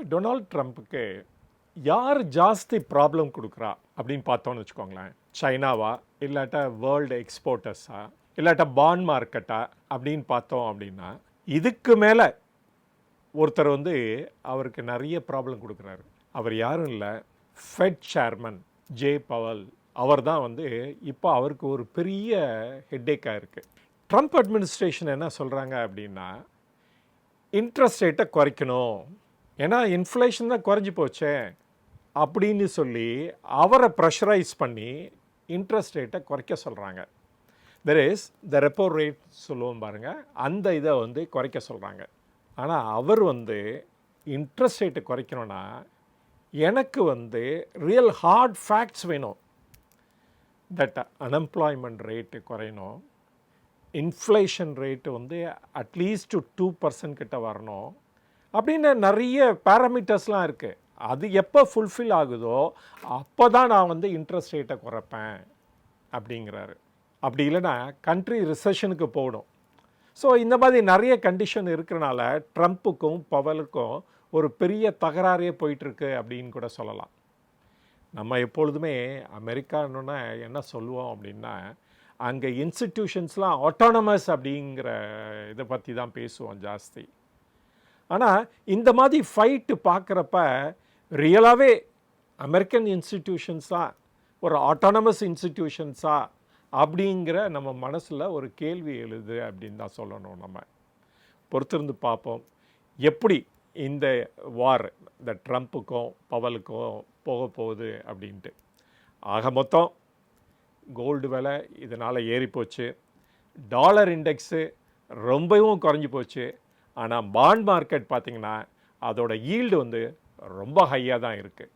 இப்போ டொனால்ட் ட்ரம்ப்புக்கு யார் ஜாஸ்தி ப்ராப்ளம் கொடுக்குறா அப்படின்னு பார்த்தோன்னு வச்சுக்கோங்களேன். சைனாவா? இல்லாட்டா வேர்ல்டு எக்ஸ்போர்ட்டர்ஸா இல்லாட்டா பாண்ட் மார்க்கெட்டா அப்படின்னு பார்த்தோம் அப்படின்னா இதுக்கு மேலே ஒருத்தர் வந்து அவருக்கு நிறைய ப்ராப்ளம் கொடுக்குறாரு. அவர் யாரும் இல்லை. ஃபெட் சேர்மன் ஜே பவல் அவர் தான் வந்து இப்போ அவருக்கு ஒரு பெரிய ஹெட்டேக்காக இருக்குது ட்ரம்ப் அட்மினிஸ்ட்ரேஷன் என்ன சொல்கிறாங்க அப்படின்னா இன்ட்ரெஸ்ட் ரேட்டை குறைக்கணும். ஏன்னா இன்ஃப்ளேஷன் தான் குறைஞ்சி போச்சே அப்படின்னு சொல்லி அவரை ப்ரெஷரைஸ் பண்ணி இன்ட்ரெஸ்ட் ரேட்டை குறைக்க சொல்கிறாங்க there is the repo rate சொல்லுவோம் பாருங்கள் அந்த இதை வந்து குறைக்க சொல்கிறாங்க ஆனால் அவர் வந்து இன்ட்ரெஸ்ட் ரேட்டை குறைக்கணும்னா எனக்கு வந்து ரியல் ஹார்ட் ஃபேக்ட்ஸ் வேணும். தட் அன்எம்ப்ளாய்மெண்ட் ரேட்டு குறையணும். இன்ஃப்ளேஷன் ரேட்டு வந்து அட்லீஸ்ட் டூ பர்சன்ட் கிட்ட வரணும். அப்படின்னு நிறைய பேராமீட்டர்ஸ்லாம் இருக்குது அது எப்போ ஃபுல்ஃபில் ஆகுதோ அப்போ தான் நான் வந்து இன்ட்ரெஸ்ட் ரேட்டை குறைப்பேன் அப்படிங்கிறாரு. அப்படி இல்லைன்னா கண்ட்ரி ரிசெஷனுக்கு போகணும். ஸோ இந்த மாதிரி நிறைய கண்டிஷன் இருக்கிறனால ட்ரம்ப்புக்கும் பவலுக்கும் ஒரு பெரிய தகராறே போயிட்டுருக்கு அப்படின்னு கூட சொல்லலாம். நம்ம எப்பொழுதுமே அமெரிக்கான்னா என்ன சொல்லுவோம் அப்படின்னா அங்கே இன்ஸ்டிடியூஷன்ஸ்லாம் ஆட்டோனமஸ் அப்படிங்கிற இதை பற்றி தான் பேசுவோம் ஜாஸ்தி. ஆனால் இந்த மாதிரி ஃபைட்டு பார்க்குறப்ப ரியலாகவே அமெரிக்கன் இன்ஸ்டிடியூஷன்ஸா ஒரு ஆட்டானமஸ் இன்ஸ்டிடியூஷன்ஸா அப்படிங்கிற நம்ம மனசில் ஒரு கேள்வி எழுது அப்படின்னு தான் சொல்லணும் நம்ம. பொறுத்திருந்து பார்ப்போம். எப்படி இந்த வார் இந்த ட்ரம்ப்புக்கும் பவலுக்கும் போக போகுது அப்படின்ட்டு. ஆக மொத்தம் கோல்டு விலை இதனால் ஏறி போச்சு டாலர் இண்டெக்ஸு ரொம்பவும் குறைஞ்சி போச்சு. ஆனால் பாண்ட் மார்க்கெட் பார்த்திங்கன்னா அதோட ஈல்டு வந்து ரொம்ப ஹையாக தான் இருக்குது